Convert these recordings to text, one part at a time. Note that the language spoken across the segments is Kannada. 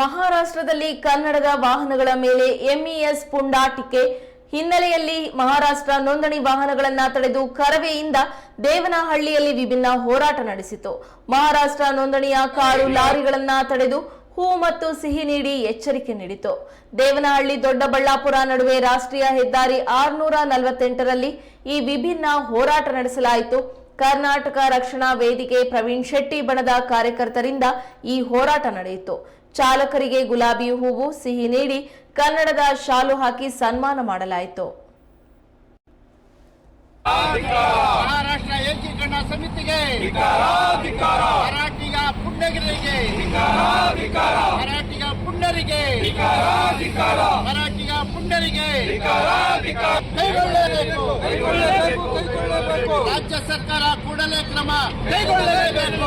ಮಹಾರಾಷ್ಟ್ರದಲ್ಲಿ ಕನ್ನಡದ ವಾಹನಗಳ ಮೇಲೆ ಎಂಇಎಸ್ ಪುಂಡಾಟಿಕೆ ಹಿನ್ನೆಲೆಯಲ್ಲಿ ಮಹಾರಾಷ್ಟ್ರ ನೋಂದಣಿ ವಾಹನಗಳನ್ನ ತಡೆದು ಕರವೆಯಿಂದ ದೇವನಹಳ್ಳಿಯಲ್ಲಿ ವಿಭಿನ್ನ ಹೋರಾಟ ನಡೆಸಿತು. ಮಹಾರಾಷ್ಟ್ರ ನೋಂದಣಿಯ ಕಾರು ಲಾರಿಗಳನ್ನ ತಡೆದು ಹೂ ಮತ್ತು ಸಿಹಿ ನೀಡಿ ಎಚ್ಚರಿಕೆ ನೀಡಿತು. ದೇವನಹಳ್ಳಿ ದೊಡ್ಡಬಳ್ಳಾಪುರ ನಡುವೆ ರಾಷ್ಟ್ರೀಯ ಹೆದ್ದಾರಿ ಆರ್ನೂರ ನಲವತ್ತೆಂಟರಲ್ಲಿ ಈ ವಿಭಿನ್ನ ಹೋರಾಟ ನಡೆಸಲಾಯಿತು. ಕರ್ನಾಟಕ ರಕ್ಷಣಾ ವೇದಿಕೆ ಪ್ರವೀಣ್ ಶೆಟ್ಟಿ ಬಣದ ಕಾರ್ಯಕರ್ತರಿಂದ ಈ ಹೋರಾಟ ನಡೆಯಿತು. ಚಾಲಕರಿಗೆ ಗುಲಾಬಿ ಹೂವು ಸಿಹಿ ನೀಡಿ ಕನ್ನಡದ ಶಾಲು ಹಾಕಿ ಸನ್ಮಾನ ಮಾಡಲಾಯಿತು. ಮಹಾರಾಷ್ಟ್ರ ಏಕೀಕರಣ ಸಮಿತಿಗೆ ಮರಾಠಿಗ ಪುಣ್ಯಗಿರಿಗೆ ಮರಾಠಿಗ ಪುಣ್ಯರಿಗೆ ಮರಾಠಿಗ ಪುಣ್ಯರಿಗೆ ಕೈಗೊಳ್ಳಲೇಬೇಕು ರಾಜ್ಯ ಸರ್ಕಾರ ಕೂಡಲೇ ಕ್ರಮ ಕೈಗೊಳ್ಳಲೇಬೇಕು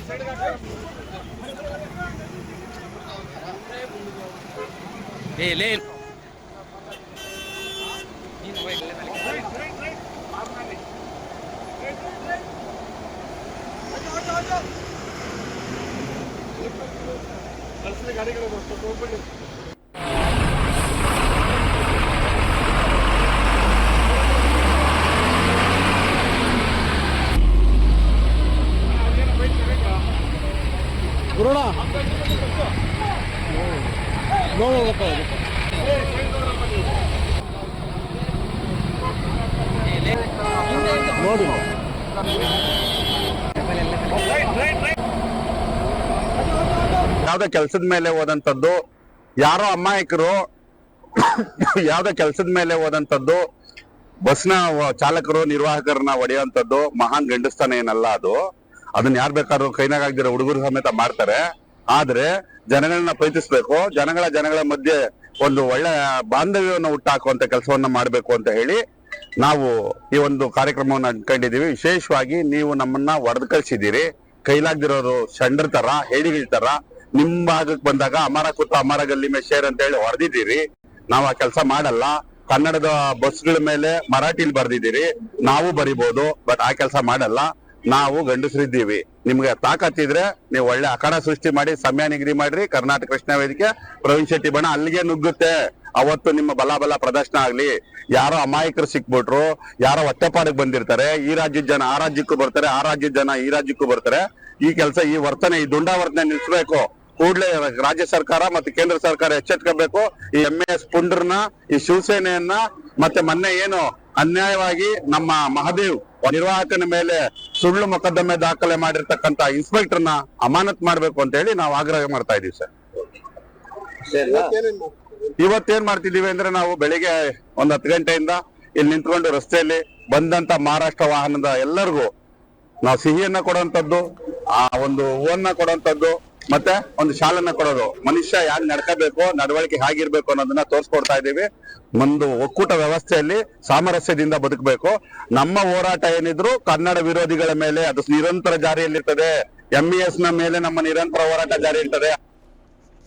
ಸೈಡ್ಗೆ ಹಾಕಿ. ಏ ಲೇ ನೀನು ಹೋಗಿ ಇಲ್ಲೇ ಗಾಡಿಗಳು ಹೋಗ್ಬಿಡಿ ಗುರುಣ ನೋಡೋದಪ್ಪ ಲೇ ನೋಡಿ ಯಾವ್ದೋ ಕೆಲಸದ ಮೇಲೆ ಹೋದಂತದ್ದು ಯಾರೋ ಅಮಾಯಕರು ಯಾವ್ದೋ ಕೆಲಸದ ಮೇಲೆ ಹೋದಂತದ್ದು ಬಸ್ನ ಚಾಲಕರು, ನಿರ್ವಾಹಕರನ್ನ ಹೊಡೆಯುವಂಥದ್ದು, ಮಹಾನ್ ಗಂಡಸ್ತಾನ ಏನಲ್ಲ ಅದು. ಅದನ್ನ ಯಾರ್ ಬೇಕಾದ್ರೂ ಕೈನಾಗ ಆಗ್ದಿರೋ ಹುಡುಗರು ಸಮೇತ ಮಾಡ್ತಾರೆ. ಆದ್ರೆ ಜನಗಳನ್ನ ಪ್ರೀತಿಸ್ಬೇಕು, ಜನಗಳ ಜನಗಳ ಮಧ್ಯೆ ಒಂದು ಒಳ್ಳೆ ಬಾಂಧವ್ಯವನ್ನು ಹುಟ್ಟಾಕುವಂತ ಕೆಲಸವನ್ನ ಮಾಡ್ಬೇಕು ಅಂತ ಹೇಳಿ ನಾವು ಈ ಒಂದು ಕಾರ್ಯಕ್ರಮವನ್ನು ಅನ್ಕೊಂಡಿದೀವಿ ವಿಶೇಷವಾಗಿ ನೀವು ನಮ್ಮನ್ನ ಒಡೆದು ಕಳ್ಸಿದ್ದೀರಿ. ಕೈಲಾಗ್ದಿರೋರು ಷಂಡ್ರ ತರ ಹೇಳಿಗಿಳ್ತಾರ ತರ ನಿಮ್ ಭಾಗಕ್ಕೆ ಬಂದಾಗ ಅಮರ ಕೂತ ಅಮರ ಗಲ್ಲಿ ಮೇ ಶೇರ್ ಅಂತ ಹೇಳಿ ಹೊಡೆದಿದ್ದೀರಿ ನಾವು ಆ ಕೆಲಸ ಮಾಡಲ್ಲ. ಕನ್ನಡದ ಬಸ್ಗಳ ಮೇಲೆ ಮರಾಠಿಲಿ ಬರ್ದಿದ್ದೀರಿ. ನಾವು ಬರಿಬಹುದು ಬಟ್ ಆ ಕೆಲಸ ಮಾಡಲ್ಲ. ನಾವು ಗಂಡಸರಿದ್ದೀವಿ. ನಿಮ್ಗೆ ತಾಕತ್ತಿದ್ರೆ ನೀವು ಒಳ್ಳೆ ಅಖಾಡ ಸೃಷ್ಟಿ ಮಾಡಿ, ಸಮಯ ನಿಗದಿ ಮಾಡ್ರಿ. ಕರ್ನಾಟಕ ಕೃಷ್ಣ ವೇದಿಕೆ, ಪ್ರವೀಣ್ ಶೆಟ್ಟಿ ಬಣ ಅಲ್ಲಿಗೆ ನುಗ್ಗುತ್ತೆ. ಅವತ್ತು ನಿಮ್ಮ ಬಲ ಬಲ ಪ್ರದರ್ಶನ ಆಗ್ಲಿ. ಯಾರೋ ಅಮಾಯಕರು ಸಿಕ್ಬಿಟ್ರು, ಯಾರೋ ಹೊಟ್ಟೆಪಾಡಿಗೆ ಬಂದಿರ್ತಾರೆ. ಈ ರಾಜ್ಯದ ಜನ ಆ ರಾಜ್ಯಕ್ಕೂ ಬರ್ತಾರೆ, ಆ ರಾಜ್ಯದ ಜನ ಈ ರಾಜ್ಯಕ್ಕೂ ಬರ್ತಾರೆ. ಈ ಕೆಲಸ, ಈ ವರ್ತನೆ, ಈ ದುಂಡಾವರ್ತನೆ ನಿಲ್ಸ್ಬೇಕು. ಕೂಡಲೇ ರಾಜ್ಯ ಸರ್ಕಾರ ಮತ್ತೆ ಕೇಂದ್ರ ಸರ್ಕಾರ ಎಚ್ಚೆತ್ಕೋಬೇಕು. ಈ ಎಂ ಎಸ್ ಪುಂಡ್ರನ್ನ, ಈ ಶಿವಸೇನೆಯನ್ನ, ಮತ್ತೆ ಮೊನ್ನೆ ಏನು ಅನ್ಯಾಯವಾಗಿ ನಮ್ಮ ಮಹದೇವ್ ನಿರ್ವಾಹಕನ ಮೇಲೆ ಸುಳ್ಳು ಮೊಕದ್ದಮೆ ದಾಖಲೆ ಮಾಡಿರ್ತಕ್ಕಂತ ಇನ್ಸ್ಪೆಕ್ಟರ್ನ ಅಮಾನತ್ ಮಾಡ್ಬೇಕು ಅಂತ ಹೇಳಿ ನಾವು ಆಗ್ರಹ ಮಾಡ್ತಾ ಇದೀವಿ ಸರ್. ಇವತ್ತೇನ್ ಮಾಡ್ತಿದೀವಿ ಅಂದ್ರೆ ನಾವು ಬೆಳಿಗ್ಗೆ ಒಂದ್ ಹತ್ತು ಗಂಟೆಯಿಂದ ಇಲ್ಲಿ ನಿಂತ್ಕೊಂಡು ರಸ್ತೆಯಲ್ಲಿ ಬಂದಂತ ಮಹಾರಾಷ್ಟ್ರ ವಾಹನದ ಎಲ್ಲರಿಗೂ ನಾವು ಸಿಹಿಯನ್ನ ಕೊಡುವಂತದ್ದು ಆ ಒಂದು ಹೂವನ್ನ ಕೊಡುವಂತದ್ದು ಮತ್ತೆ ಒಂದು ಶಾಲನ್ನ ಕೊಡೋದು. ಮನುಷ್ಯ ಯಾಕೆ ನಡ್ಕೋಬೇಕು, ನಡವಳಿಕೆ ಹೇಗಿರ್ಬೇಕು ಅನ್ನೋದನ್ನ ತೋರಿಸ್ಕೊಡ್ತಾ ಇದ್ದೀವಿ. ಒಂದು ಒಕ್ಕೂಟ ವ್ಯವಸ್ಥೆಯಲ್ಲಿ ಸಾಮರಸ್ಯದಿಂದ ಬದುಕಬೇಕು. ನಮ್ಮ ಹೋರಾಟ ಏನಿದ್ರು ಕನ್ನಡ ವಿರೋಧಿಗಳ ಮೇಲೆ ಅದು ನಿರಂತರ ಜಾರಿಯಲ್ಲಿರ್ತದೆ. ಎಂಇಎಸ್ನ ಮೇಲೆ ನಮ್ಮ ನಿರಂತರ ಹೋರಾಟ ಜಾರಿ ಇರ್ತದೆ